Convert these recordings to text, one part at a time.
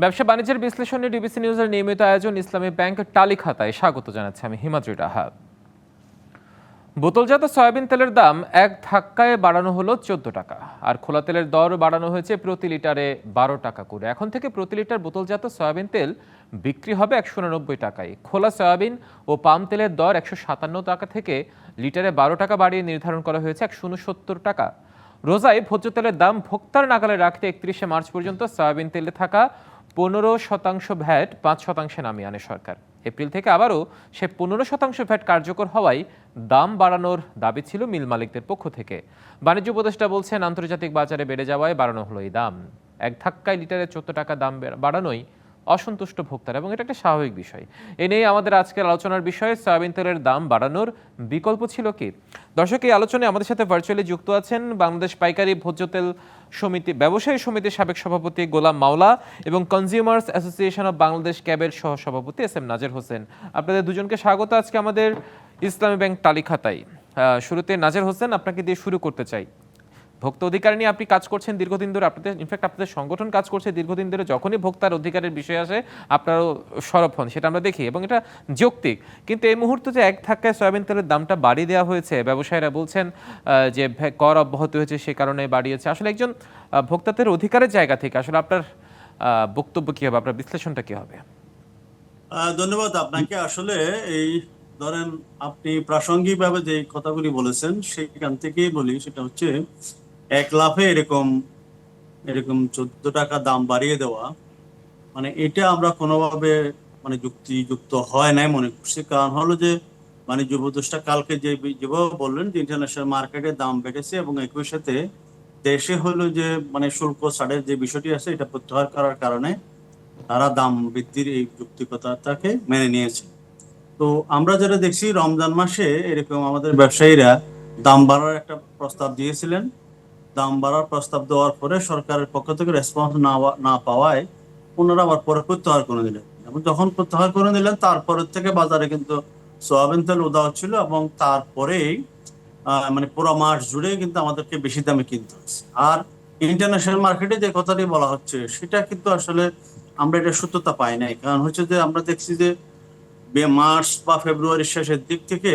ব্যবসা বাণিজ্যের বিশ্লেষণে ডিবিসি নিউজের নিয়মিত আয়োজন ইসলামী ব্যাংক টালি খাতায় স্বাগত জানাচ্ছি আমি হিমাদ্রি রাহা। বোতলজাত সয়াবিন তেলের দাম এক ধাক্কায় বাড়ানো হলো চোদ্দ টাকা, আর খোলা তেলের দর বাড়ানো হয়েছে প্রতি লিটারে বারো টাকা করে। এখন থেকে প্রতি লিটার বোতলজাত সয়াবিন তেল বিক্রি হবে একশো উননব্বই টাকায়। খোলা সয়াবিন ও পাম তেলের দর একশো সাতান্ন টাকা থেকে লিটারে বারো টাকা বাড়িয়ে নির্ধারণ করা হয়েছে একশো উনসত্তর টাকা। রোজায় ভোজ্য তেলের দাম ভোক্তার নাগালে রাখতে একত্রিশে মার্চ পর্যন্ত সয়াবিন তেলে থাকা পনেরো শতাংশ ভ্যাট পাঁচ শতাংশে নামিয়ে আনে সরকার। এপ্রিল থেকে আবারও সে পনেরো শতাংশ ভ্যাট কার্যকর হওয়ায় দাম বাড়ানোর দাবি ছিল মিল মালিকদের পক্ষ থেকে। বাণিজ্য উপদেষ্টা বলছেন, আন্তর্জাতিক বাজারে বেড়ে যাওয়ায় বাড়ানো হলো এই দাম। এক ধাক্কায় লিটারে চোদ্দ টাকা দাম বাড়ানোই অসন্তুষ্ট ভোক্তারা, এবং এটা একটা স্বাভাবিক বিষয়। এ নিয়ে আমাদের আজকের আলোচনার বিষয়ে, সয়াবিন তেলের দাম বাড়ানোর বিকল্প ছিল কি? দর্শক, এই আলোচনায় আমাদের সাথে ভার্চুয়ালি যুক্ত আছেন বাংলাদেশ পাইকারি ভোজ্য তেল সমিতি, ব্যবসায়ী সমিতির সাবেক সভাপতি গোলাম মাওলা এবং কনজিউমার্স অ্যাসোসিয়েশন অফ বাংলাদেশ ক্যাবের সহ সভাপতি এস এম নাজের হোসেন। আপনাদের দুজনকে স্বাগত আজকে আমাদের ইসলামী ব্যাংক তালিখাতায়। শুরুতে নাজের হোসেন আপনাকে দিয়ে শুরু করতে চাই। ভোক্তা অধিকার নিয়ে আপনি কাজ করছেন দীর্ঘদিন ধরে, আপনাদের ইনফ্যাক্ট আপনাদের সংগঠন কাজ করছে দীর্ঘদিন ধরে, যখনই ভোক্তার অধিকারের বিষয় আসে, আপনারও সরব হন, সেটা আমরা দেখি। এবং এটা যৌক্তিক। কিন্তু এই মুহূর্তে যে এক ধাক্কায় সয়াবিন তেলের দামটা বাড়িয়ে দেওয়া হয়েছে, ব্যবসায়ীরা বলছেন যে কর অব্যাহত হয়েছে, সে কারণে বাড়িয়েছে। আসলে একজন ভোক্তাদের অধিকারের জায়গা থেকে, আসলে আপনার বক্তব্য কী হবে? আপনার বিশ্লেষণটা কী হবে? ধন্যবাদ আপনাকে। আসলে এই ধরেন আপনি প্রাসঙ্গিকভাবে যে কথাগুলি বলেছেন সেখান থেকেই বলি, সেটা হচ্ছে এক লাফে এরকম এরকম চোদ্দ টাকা দাম বাড়িয়ে দেওয়া মানে এটা আমরা কোনোভাবে মানে যুক্তিযুক্ত হয় নাই মনে করছি। কারণ হলো যে মানে যুবদোষটা কালকে যে যেভাবে বললেন যে ইন্টারন্যাশনাল মার্কেটে দাম বেড়েছে এবং একই সাথে দেশে হলো যে মানে শুল্ক ছাড়ের যে বিষয়টি আছে, এটা প্রত্যাহার করার কারণে তারা দাম বৃদ্ধির এই যুক্তিকতাটাকে মেনে নিয়েছে। তো আমরা যেটা দেখছি, রমজান মাসে এরকম আমাদের ব্যবসায়ীরা দাম বাড়ার একটা প্রস্তাব দিয়েছিলেন। দাম বাড়ার প্রস্তাব দেওয়ার পরে সরকারের পক্ষ থেকে রেসপন্স না না পাওয়ায় ওনারা আবার পরে প্রত্যাহার করে দিলেন এবং যখন প্রত্যাহার করে দিলেন তারপরের থেকে বাজারে কিন্তু সোয়াবিন তেল উদা হচ্ছিল এবং তারপরেই মানে পুরো মাস জুড়ে কিন্তু আমাদেরকে বেশি দামে কিনতে হচ্ছে। আর ইন্টারন্যাশনাল মার্কেটে যে কথাটি বলা হচ্ছে, সেটা কিন্তু আসলে আমরা এটা সত্যতা পাই নাই। কারণ হচ্ছে যে আমরা দেখছি যে মার্চ বা ফেব্রুয়ারির শেষের দিক থেকে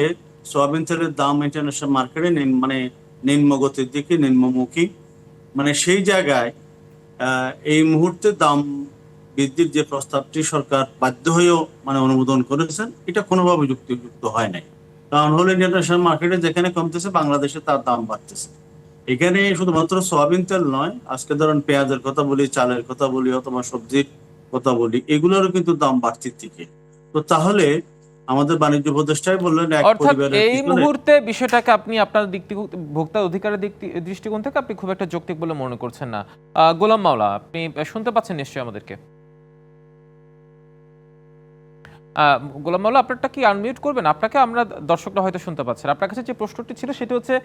সোয়াবিন তেলের দাম ইন্টারন্যাশনাল মার্কেটে মানে নিম্নগতির দিকে, নিম্নমুখী। মানে সেই জায়গায় এই মুহূর্তে দাম বৃদ্ধির যে প্রস্তাবটি সরকার বাধ্য হয়েও মানে অনুমোদন করেছেন, এটা কোনোভাবে যুক্তিযুক্ত হয় নাই। কারণ হলো ইন্টারন্যাশনাল মার্কেটে যেখানে কমতেছে, বাংলাদেশে তার দাম বাড়তেছে। এখানে শুধুমাত্র সোয়াবিন তেল নয়, আজকে ধরেন পেঁয়াজের কথা বলি, চালের কথা বলি, অথবা সবজির কথা বলি, এগুলোরও কিন্তু দাম বাড়তির দিকে। তো তাহলে আমাদের বাণিজ্য উপদেষ্টাই বললেন এক অর্থাৎ এই মুহূর্তে বিষয়টাকে আপনি আপনার দিক থেকে ভোক্তা অধিকারের দিক দৃষ্টিকোণ থেকে আপনি খুব একটা যৌক্তিক বলে মনে করছেন না। গোলাম মাওলা আপনি শুনতে পাচ্ছেন নিশ্চয়ই আমাদেরকে? গোলাম মাওলা আপনারটা কি আনমিউট করবেন? আপনাকে আমরা দর্শকরা হয়তো শুনতে পাচ্ছেন। আপনার কাছে যে প্রশ্নটি ছিল সেটি হচ্ছে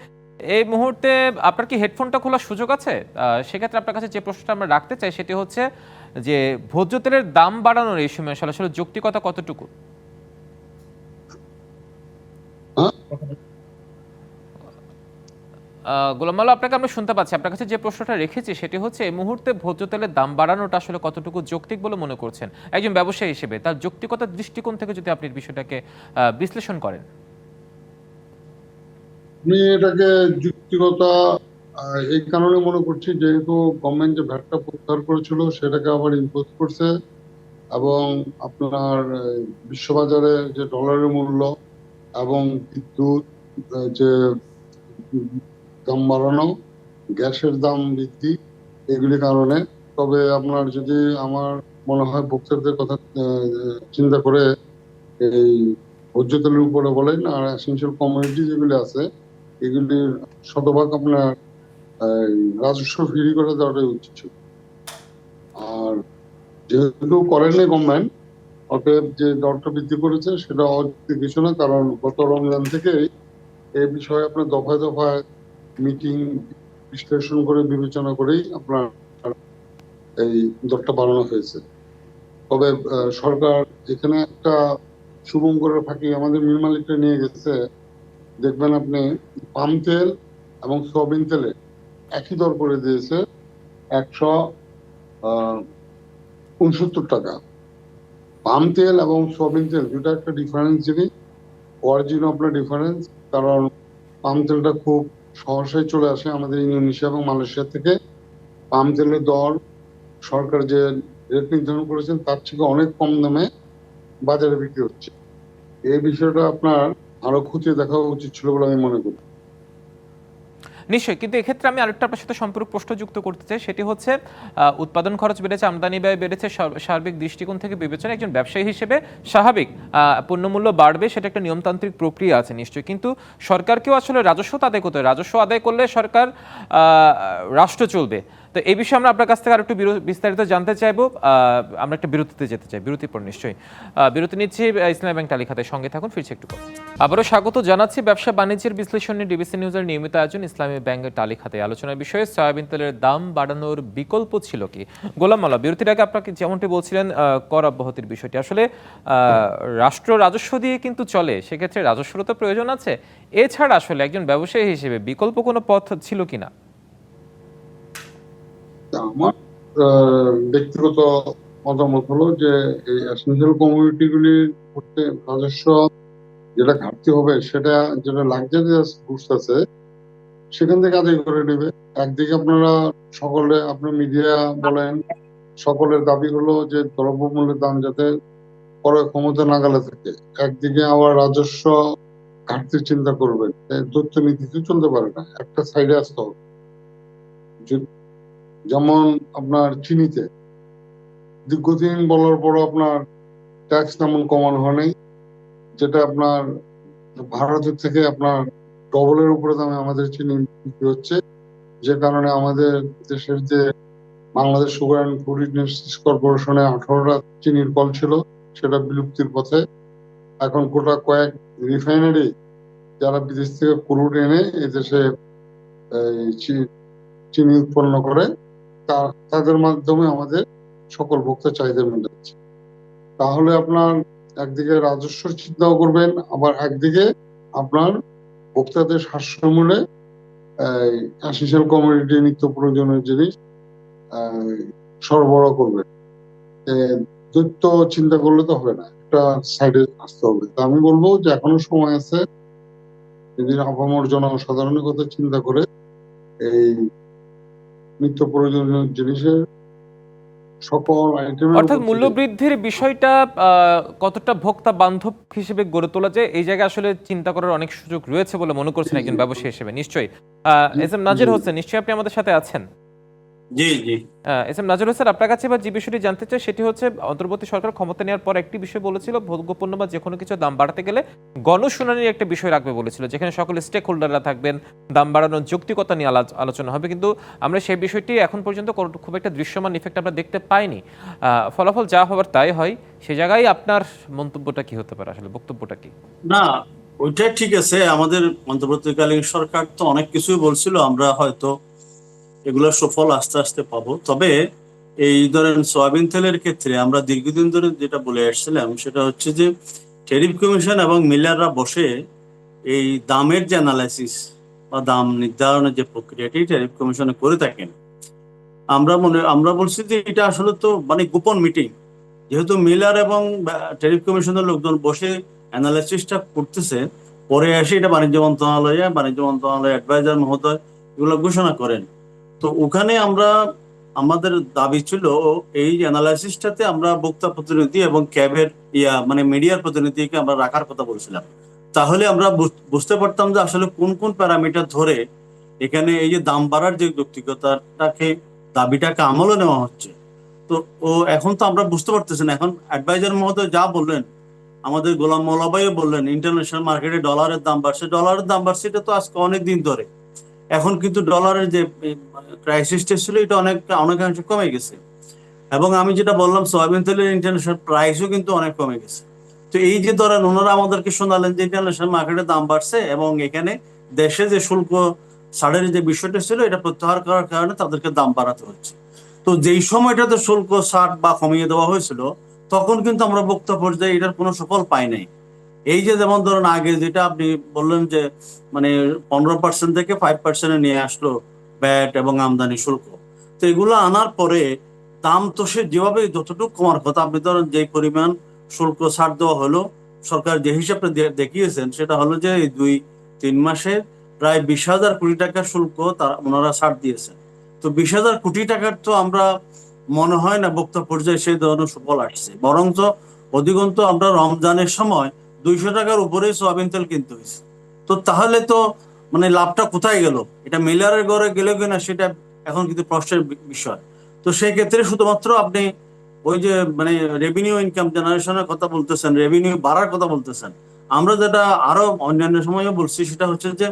এই মুহূর্তে আপনার কি হেডফোনটা খোলার সুযোগ আছে? আহ, সেক্ষেত্রে আপনার কাছে যে প্রশ্নটা আমরা রাখতে চাই সেটি হচ্ছে যে ভোজ্য তেলের দাম বাড়ানোর এই সময় আসলে আসলে যৌক্তিকতা কতটুকু? গোলাম আপনাকে আমরা শুনতে পাচ্ছি। আপনার কাছে যে প্রশ্নটা রেখেছি সেটি হচ্ছে এই মুহূর্তে ভোজ্য তেলের দাম বাড়ানোটা আসলে কতটুকু যৌক্তিক বলে মনে করছেন? একজন ব্যবসায়ী হিসেবে তার যৌক্তিকতার দৃষ্টিকোণ থেকে যদি আপনি বিষয়টাকে বিশ্লেষণ করেন। আমি এটাকে যুক্তিগতা আহ, এই কারণে মনে করছি যেহেতু গভর্নমেন্ট যে ভ্যাটটা প্রত্যাহার করেছিল সেটাকে আবার ইম্পোজ করছে এবং আপনার বিশ্ববাজারে যে ডলারের মূল্য এবং বিদ্যুৎ যে দাম বাড়ানো, গ্যাসের দাম বৃদ্ধি, এগুলি কারণে। তবে আপনার যদি আমার মনে হয় ভোক্তাদের কথা চিন্তা করে এই ভোজ্য তেলের উপরে বলেন আর এসেন্সিয়াল কমোডিটি যেগুলি আছে, এগুলির শতভাগ আপনার রাজস্ব ফ্রি করে দেওয়াটাই উচিত ছিল। আর যেহেতু করেনি গভর্নমেন্ট অতএব যে দরটা বৃদ্ধি করেছে সেটা অযৌক্তিক কিছু না, কারণ গত রমজান থেকেই এই বিষয়ে আপনার দফায় দফায় মিটিং বিশ্লেষণ করে, বিবেচনা করেই আপনার এই দরটা বাড়ানো হয়েছে। তবে সরকার এখানে একটা শুভঙ্করের ফাঁকি আমাদের মিল মালিকরা নিয়ে গেছে। দেখবেন আপনি পাম তেল এবং সয়াবিন তেলে একই দর করে দিয়েছে একশো উনসত্তর টাকা। পাম তেল এবং সয়াবিন তেল, দুটা একটা ডিফারেন্স জিনিস। অরিজিন আপনার ডিফারেন্স কারণ পাম তেলটা খুব সহসাই চলে আসে আমাদের ইন্দোনেশিয়া এবং মালয়েশিয়া থেকে। পাম তেলের দর সরকার যে রেট নির্ধারণ করেছেন, তার থেকে অনেক কম দামে বাজারে বিক্রি হচ্ছে। এই বিষয়টা আপনার আরও খুঁটিয়ে দেখা উচিত ছিল বলে আমি মনে করি। নিশ্চয়ই, কিন্তু এক্ষেত্রে আমি আরেকটা আপনার সাথে সম্পর্ক প্রশ্ন যুক্ত করতে চাই। সেটি হচ্ছে উৎপাদন খরচ বেড়েছে, আমদানি ব্যয় বেড়েছে সার- সার্বিক দৃষ্টিকোণ থেকে বিবেচনা একজন ব্যবসায়ী হিসেবে স্বাভাবিক পণ্যমূল্য বাড়বে সেটা একটা নিয়মতান্ত্রিক প্রক্রিয়া আছে নিশ্চয়ই। কিন্তু সরকারকেও আসলে রাজস্ব আদায় করতে রাজস্ব আদায় করলে সরকার রাষ্ট্র চলবে। তো এই বিষয়ে আমরা আপনার কাছ থেকে আরেকটু বিরো- বিস্তারিত জানতে চাইব। আমরা একটা বিরতিতে যেতে চাই। বিরতির পর নিশ্চয়ই। বিরতি নিচ্ছি ইসলামী ব্যাংক তালিকাতে সঙ্গে থাকুন, ফিরছি একটু আবারও স্বাগত জানাচ্ছি ব্যবসা বাণিজ্যের বিশ্লেষণে ডিবিসি নিউজের নিয়মিত আয়োজন ইসলামী ব্যাংকের তালিকাতে আলোচনার বিষয়ে। সয়াবিন তেলের দাম বাড়ানোর বিকল্প ছিল কি? গোলাম মাল্লা বিরতির আগে আপনাকে যেমনটি বলছিলেন কর অব্যাহতির বিষয়টি। আসলে রাষ্ট্র রাজস্ব দিয়ে কিন্তু চলে, সেক্ষেত্রে রাজস্বরও তো প্রয়োজন আছে। এছাড়া আসলে একজন ব্যবসায়ী হিসেবে বিকল্প কোনো পথ ছিল কিনা? আমার ব্যক্তিগত মতামত হলো যে এই এসেন্সিয়াল কমিউনিটি গুলির করতে রাজস্ব যেটা ঘাটতি হবে, সেটা যেটা লাক্সারিয়াস গুডস আছে, সেখান থেকে আদায় করে নেবে। একদিকে আপনারা সকলে, আপনার মিডিয়া বলেন, সকলের দাবি হলো যে দ্রব্যমূল্যের দাম যাতে ক্রয় ক্ষমতা নাগালে থাকে। একদিকে আবার রাজস্ব ঘাটতি চিন্তা করবেন দৈত্য নীতিতে চলতে পারে না। একটা সাইডে আসতে হবে যেমন আপনার চিনিতে। দীর্ঘদিন বলার পর আপনার ট্যাক্স তেমন কমানো হয়নি যেটা আপনার ভারতের থেকে আপনার ডবলের উপরে দামে আমাদের চিনি বিক্রি হচ্ছে, যে কারণে আমাদের দেশের যে Bangladesh sugar and food industries কর্পোরেশনে আঠারোটা চিনির কল ছিল, সেটা বিলুপ্তির পথে। এখন গোটা কয়েক রিফাইনারি যারা বিদেশ থেকে ক্রুড এনে এদেশে চিনি উৎপন্ন করে তাদের মাধ্যমে আমাদের সকল ভোক্তা চাহিদা মেটাচ্ছে তাহলে আপনার একদিকে রাজস্ব চিন্তাও করবেন, আবার একদিকে আপনার ভোক্তাদের স্বাস্থ্যমূল্যে অ্যাসেন্সিয়াল কমিউনিটি নিত্য প্রয়োজনীয় জিনিস সরবরাহ করবেন। দ্বৈত চিন্তা করলে তো হবে না, একটা সাইডে আসতে হবে। তা আমি বলব যে এখনও সময় আছে, যদি আপামর জনসাধারণের কথা চিন্তা করে, এই নিত্য প্রয়োজনীয় জিনিসের সকল আইটেম অর্থাৎ মূল্য বৃদ্ধির বিষয়টা আহ, কতটা ভোক্তা বান্ধব হিসেবে গড়ে তোলা যায় এই জায়গায় আসলে চিন্তা করার অনেক সুযোগ রয়েছে বলে মনে করছেন একজন ব্যবসায়ী হিসেবে নিশ্চয়ই। এস এম নাজির। হোসেন নিশ্চয়ই আপনি আমাদের সাথে আছেন? জি জি। এস এম হোসেন আপনার কাছে এবার যে বিষয়টি জানতে চাই সেটি হচ্ছে অন্তর্বর্তী সরকার ক্ষমতা নেওয়ার পর একটি বিষয় বলেছিল ভোগ্যপণ্য বা যে কোনো কিছু দাম বাড়াতে গেলে গণশুনানির একটা বিষয় রাখবে বলেছিল যেখানে সকল স্টেক হোল্ডাররা থাকবেন দাম বাড়ানোর যৌক্তিকতা নিয়ে আলোচনা হবে। কিন্তু আমরা সেই বিষয়টি এখন পর্যন্ত খুব একটা দৃশ্যমান ইফেক্ট আমরা দেখতে পাইনি। ফলাফল যা হবার তাই হয় সে জায়গায় আপনার মন্তব্যটা কি হতে পারে আসলে বক্তব্যটা কি? না ওইটা ঠিক আছে। আমাদের অন্তর্বর্তীকালীন সরকার তো অনেক কিছুই বলছিল আমরা হয়তো এগুলোর সুফল আস্তে আস্তে পাবো। তবে এই ধরেন সয়াবিন তেলের ক্ষেত্রে আমরা দীর্ঘদিন ধরে যেটা বলে আসছিলাম, সেটা হচ্ছে যে ট্যারিফ কমিশন এবং মিলাররা বসে এই দামের যে অ্যানালাইসিস বা দাম নির্ধারণের যে প্রক্রিয়াটি ট্যারিফ কমিশনে করে থাকেন। আমরা মনে, আমরা বলছি যে এটা আসলে তো মানে গোপন মিটিং যেহেতু মিলার এবং ট্যারিফ কমিশনের লোকজন বসে অ্যানালাইসিসটা করতেছে, পরে এসে এটা বাণিজ্য মন্ত্রণালয়ে, বাণিজ্য মন্ত্রণালয় অ্যাডভাইজার মহোদয় এগুলো ঘোষণা করেন। তো ওখানে আমরা, আমাদের দাবি ছিল এই অ্যানালাইসিসটাতে আমরা বক্তা প্রতিনিধি এবং ক্যাবের ইয়া মানে মিডিয়ার প্রতিনিধিকে আমরা রাখার কথা বলছিলাম। তাহলে আমরা বুঝ- বুঝতে পারতাম যে আসলে কোন কোন প্যারামিটার ধরে এখানে এই যে দাম বাড়ার যে যৌক্তিকতাটাকে, দাবিটাকে আমলও নেওয়া হচ্ছে। তো ও এখন তো আমরা বুঝতে পারতেছি না। এখন অ্যাডভাইজার মহোদয় যা বললেন, আমাদের গোলাম মৌলাবাইও বললেন ইন্টারন্যাশনাল মার্কেটে ডলারের দাম বাড়ছে। ডলারের দাম বাড়ছে, এটা তো আজকে অনেক দিন ধরে। এখন কিন্তু ডলারের যে ক্রাইসিসটা ছিল, এটা অনেক, অনেকাংশে কমে গেছে। এবং আমি যেটা বললাম, সয়াবিন তেলের ইন্টারন্যাশনাল প্রাইসও কিন্তু অনেক কমে গেছে। তো এই যে ধরেন, ওনারা আমাদেরকে শোনালেন যে ইন্টারন্যাশনাল মার্কেটে দাম বাড়ছে এবং এখানে দেশে যে শুল্ক ছাড়ের যে বিষয়টা ছিল, এটা প্রত্যাহার করার কারণে তাদেরকে দাম বাড়াতে হচ্ছে। তো যেই সময়টাতে শুল্ক ছাড় বা কমিয়ে দেওয়া হয়েছিল, তখন কিন্তু আমরা বক্তা পর্যায়ে এটার কোনো সফল পাই নাই। এই যে যেমন ধরুন আগে যেটা আপনি বললেন যে মানে পনেরো পার্সেন্ট থেকে ফাইভ পার্সেন্টে নিয়ে আসলো ব্যাট এবং আমদানি শুল্ক। তো এগুলো আনার পরে দাম তো সে যেভাবে যতটুকু কমার কথা, আপনি ধরেন যে পরিমাণ শুল্ক ছাড় দেওয়া হলো, সরকার যে হিসাবে দেখিয়েছেন সেটা হলো যে এই দুই, তিন মাসে প্রায় বিশ হাজার কোটি টাকার শুল্ক তারা, ওনারা ছাড় দিয়েছেন। তো বিশ হাজার কোটি টাকার তো আমরা মনে হয় না বক্তা পর্যায়ে সেই ধরনের সুফল আসছে। বরঞ্চ অধিকন্ত আমরা রমজানের সময় দুইশো টাকার উপরে সোয়াবিন তেল কিনতে হয়েছে। তো তাহলে তো মানে লাভটা কোথায় গেল? এটা মিলারের ঘরে গেলে কিনা সেটা এখন কিন্তু প্রশ্নের বিষয়। তো সেই ক্ষেত্রে শুধুমাত্র আপনি ওই যে মানে রেভিনিউ ইনকাম জেনারেশনের কথা বলতেছেন রেভিনিউ বাড়ার কথা বলতেছেন, আমরা যেটা আরও অন্যান্য সময়ও বলছি সেটা হচ্ছে যে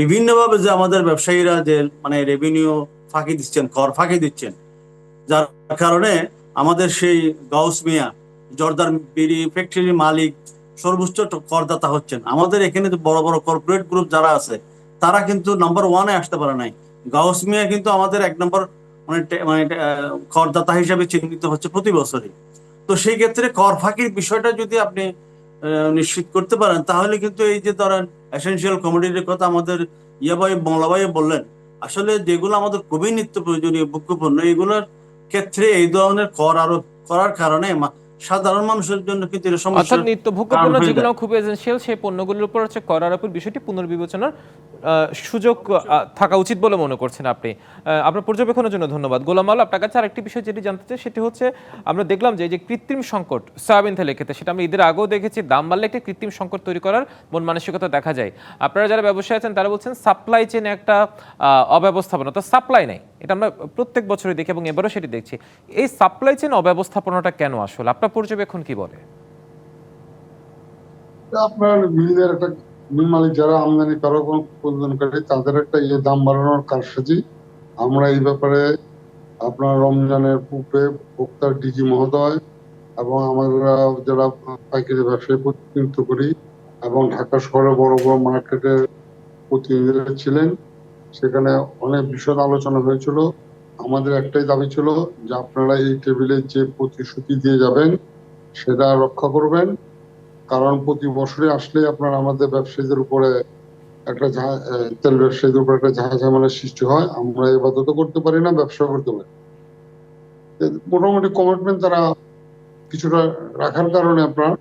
বিভিন্নভাবে যে আমাদের ব্যবসায়ীরা যে মানে রেভিনিউ ফাঁকি দিচ্ছেন, কর ফাঁকি দিচ্ছেন, যার কারণে আমাদের সেই গাউস মিয়া, জর্দার বিড়ি ফ্যাক্টরির মালিক সর্বোচ্চ করদাতা হচ্ছেন। আমাদের এখানে বড় বড় কর্পোরেট গ্রুপ যারা আছে, তারা কিন্তু নাম্বার ওয়ানে আসতে পারে নাই। গাউস মিয়া কিন্তু আমাদের এক নম্বর মানে মানে করদাতা হিসাবে চিহ্নিত হচ্ছে প্রতি বছরই। তো সেই ক্ষেত্রে কর ফাঁকির বিষয়টা যদি আপনি নিশ্চিত করতে পারেন, তাহলে কিন্তু এই যে ধরেন এসেনশিয়াল কমোডিটির কথা আমাদের ইয়াবাই বাংলাবাই বললেন, আসলে যেগুলো আমাদের খুবই নিত্য প্রয়োজনীয়, ভোগ্যপণ্য, এগুলোর ক্ষেত্রে এই ধরনের কর আরোপ করার কারণে সাধারণ মানুষের জন্য কিন্তু এটা সমস্যা অর্থাৎ নিত্যভোগ্য পণ্য যেগুলো খুব এসেন্সিয়াল সেই পণ্যগুলোর উপর হচ্ছে কর আরোপের বিষয়টি পুনর্বিবেচনার সুযোগ থাকা উচিত বলে মনে করছেন আপনি। আপনার পর্যবেক্ষণের জন্য ধন্যবাদ। গোলাম আল আপনার কাছে আরেকটি বিষয় যেটি জানতে চাই সেটি হচ্ছে আমরা দেখলাম যে যে কৃত্রিম সংকট সয়াবিন তেলের ক্ষেত্রে সেটা আমরা ঈদের আগেও দেখেছি দাম বাড়লে একটি কৃত্রিম সংকট তৈরি করার মন মানসিকতা দেখা যায়। আপনারা যারা ব্যবসায়ী আছেন তারা বলছেন সাপ্লাই চেনে একটা আহ, অব্যবস্থাপনা তো সাপ্লাই নাই। এটা আমরা প্রত্যেক বছরই দেখি এবং এবারও সেটি দেখছি। এই সাপ্লাই চেন অব্যবস্থাপনাটা কেন আসলে? আপনার পর্যবেক্ষণ কি বলে? আপনার একটা মিল মালিক যারা আমদানি তাদের একটা ইয়ে দাম বাড়ানোর কারসাজি। আমরা এই ব্যাপারে আপনার রমজানের পূর্বে ভোক্তার ডিজি মহোদয় এবং আমরা যারা পাইকারি ব্যবসায়ী প্রতিনিধিত্ব করি এবং ঢাকা শহরে বড় বড় মার্কেটের প্রতিনিধিরা ছিলেন সেখানে অনেক বিশদ আলোচনা হয়েছিল। আমাদের একটাই দাবি ছিল যে আপনারা এই টেবিলে যে প্রতিশ্রুতি দিয়ে যাবেন, সেটা রক্ষা করবেন। কারণ প্রতি বছরে আসলে আপনার আমাদের ব্যবসায়ীদের উপরে একটা তেল ব্যবসায়ীদের উপর একটা ঝাঁ ঝামেলার সৃষ্টি হয়। আমরা এবাদত করতে পারি না ব্যবসা করতে পারি মোটামুটি কমিটমেন্ট তারা কিছুটা রাখার কারণে আপনার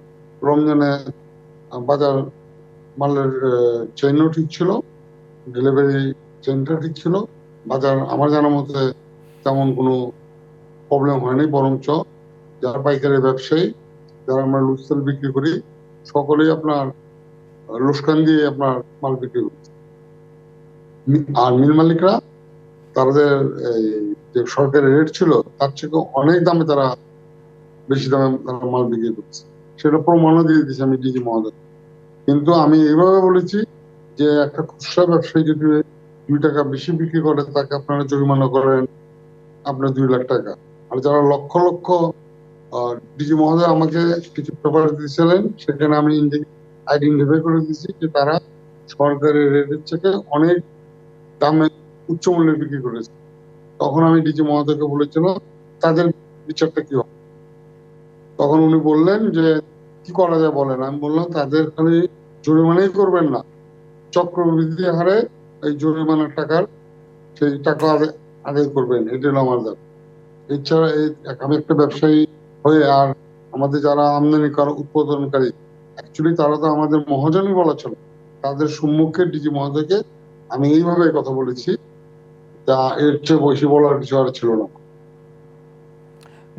রমজানে বাজার মালের চেইনও ঠিক ছিল। ডেলিভারি ঠিক ছিল বাজার আমার জানা মতে তেমন কোনো প্রবলেম হয়নি, বরঞ্চ যারা পাইকারি ব্যবসায়ী, যারা আমরা লুসেল বিক্রি করি, সকলেই আপনার লোসকান দিয়ে আপনার মাল বিক্রি করছে। আর মিল মালিকরা, তাদের যে সরকারি রেট ছিল, তার থেকে অনেক দামে তারা বেশি দামে তারা মাল বিক্রি করছে। সেটা প্রমাণও দিয়ে দিয়েছে আমি ডিজি মহোদয়। কিন্তু আমি এইভাবে বলেছি যে একটা খুচরা ব্যবসায়ী যদি দুই টাকা বেশি বিক্রি করে, তাকে আপনারা জরিমানা করেন আপনার দুই লাখ টাকা। আর যারা লক্ষ লক্ষ ডিজি মহোদয় আমাকে কিছু পেপার দিয়েছিলেন, সেখানে আমি আইডেন্টিফাই করে দিয়েছি যে তারা সরকারি রেটের থেকে অনেক দামে উচ্চ মূল্যে বিক্রি করেছে। তখন আমি ডিজি মহোদয়কে বলেছিলাম, তাদের বিচারটা কি হবে? তখন উনি বললেন যে, কি করা যায় বলেন? আমি বললাম, তাদের খালি জরিমানাই করবেন না। চক্রবৃদ্ধি হারে এই জরিমানার টাকার সেই টাকা আদায়- করবেন এটা হলো আমার দাবি। এছাড়া এই, আমি একটা ব্যবসায়ী হয়ে আর আমাদের যারা আমদানি করা, উৎপাদনকারী অ্যাকচুয়ালি তারা তো আমাদের মহাজনই বলা ছিল তাদের সম্মুখে ডিজি মহোদয়কে আমি এইভাবে কথা বলেছি তা এর চেয়ে বেশি বলার কিছু আর ছিল না।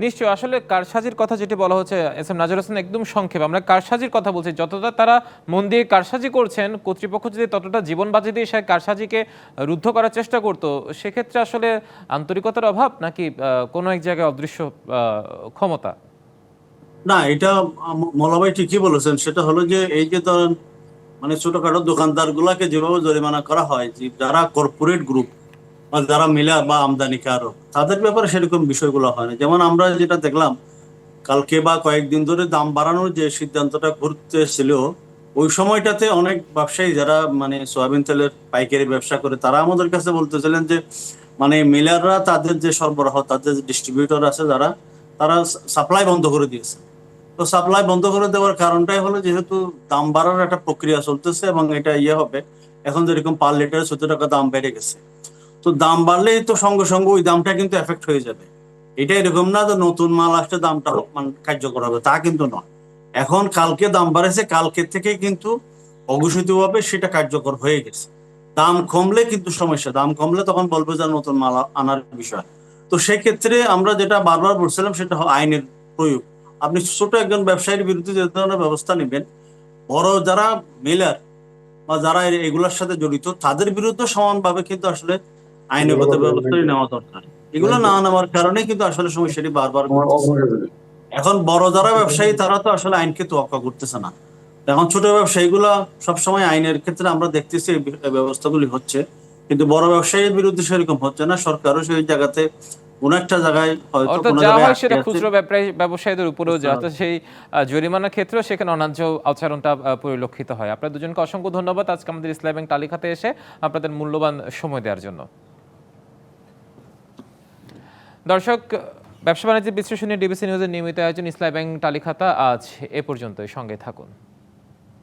নিশ্চয় আসলে কারসাজির কথা যেটি বলা হচ্ছে, এস এম নাজর হোসেন একদম সংক্ষেপে। আমরা কারসাজির কথা বলছি, যতটা তারা মন দিয়ে কারসাজি করছেন, কর্তৃপক্ষ যদি ততটা জীবন বাজি দিয়ে সে কারসাজিকে রুদ্ধ করার চেষ্টা করত, সেক্ষেত্রে আসলে আন্তরিকতার অভাব নাকি কোনো এক জায়গায় অদৃশ্য ক্ষমতা? না, এটা মৌলাভাই ঠিকই বলেছেন। সেটা হলো যে, এই যে ধরেন মানে ছোটখাটো দোকানদার গুলাকে যেভাবে জরিমানা করা হয় যারা কর্পোরেট গ্রুপ বা যারা মিলা বা আমদানিকারক তাদের ব্যাপারে সেরকম বিষয়গুলো হয় না। যেমন আমরা যেটা দেখলাম, কালকে বা কয়েকদিন ধরে দাম বাড়ানোর যে সিদ্ধান্তটা ঘুরতেছিল ওই সময়টাতে অনেক ব্যবসায়ী যারা মানে সয়াবিন তেলের পাইকারি ব্যবসা করে, তারা আমাদের কাছে বলতেছিলেন যে মানে মিলাররা তাদের যে সরবরাহ, তাদের যে ডিস্ট্রিবিউটর আছে যারা, তারা সাপ্লাই বন্ধ করে দিয়েছে। তো সাপ্লাই বন্ধ করে দেওয়ার কারণটাই হলো যেহেতু দাম বাড়ার একটা প্রক্রিয়া চলতেছে এবং এটা ইয়ে হবে, এখন যেরকম পার লিটারে চোদ্দ টাকা দাম বেড়ে গেছে। তো দাম বাড়লেই তো সঙ্গে সঙ্গে ওই দামটা কিন্তু এফেক্ট হয়ে যাবে। এটা এরকম না যে নতুন মাল আসলে দামটা মানে কার্যকর হবে, তা কিন্তু নয়। এখন কালকে দাম বাড়েছে, কালকে থেকে কিন্তু অঘোষিতভাবে সেটা কার্যকর হয়ে গেছে। দাম কমলে কিন্তু সমস্যা, দাম কমলে তখন বলবে যে নতুন মাল আনার বিষয়। তো সেক্ষেত্রে আমরা যেটা বারবার বলছিলাম, সেটা আইনের প্রয়োগ। আপনি ছোট একজন ব্যবসায়ীর বিরুদ্ধে যে ধরনের ব্যবস্থা নেবেন, বড় যারা মিলার বা যারা এগুলোর সাথে জড়িত, তাদের বিরুদ্ধে সমানভাবে কিন্তু আসলে আইনগত ব্যবস্থাই নেওয়া দরকার। এগুলো না নেওয়ার কারণে কিন্তু আসলে সমস্যাটি বারবার। এখন বড় যারা ব্যবসায়ী তারা তো আসলে আইনকে তোয়াক্কা করতেছে না। এখন ছোট ব্যবসায়ীগুলা সবসময় আইনের ক্ষেত্রে আমরা দেখতেছি ব্যবস্থাগুলি হচ্ছে। কিন্তু বড় ব্যবসায়ীর বিরুদ্ধে সেরকম হচ্ছে না। সরকারও সেই জায়গাতে কোন একটা জায়গায় অর্থাৎ যা হয় সেটা খুচরো ব্যবসায়ীদের উপরেও যায়। অর্থাৎ সেই জরিমানার ক্ষেত্রেও সেখানে অন্যায্য আচরণটা পরিলক্ষিত হয়। আপনার দুজনকে অসংখ্য ধন্যবাদ আজকে আমাদের ইসলাম ব্যাংক তালিকাতে এসে আপনাদের মূল্যবান সময় দেওয়ার জন্য। দর্শক ব্যবসা বাণিজ্যের বিশ্লেষণী ডিবিসি নিউজের নিয়মিত আয়োজন ইসলাম ব্যাংক তালিকাতা আজ এ পর্যন্তই। সঙ্গে থাকুন।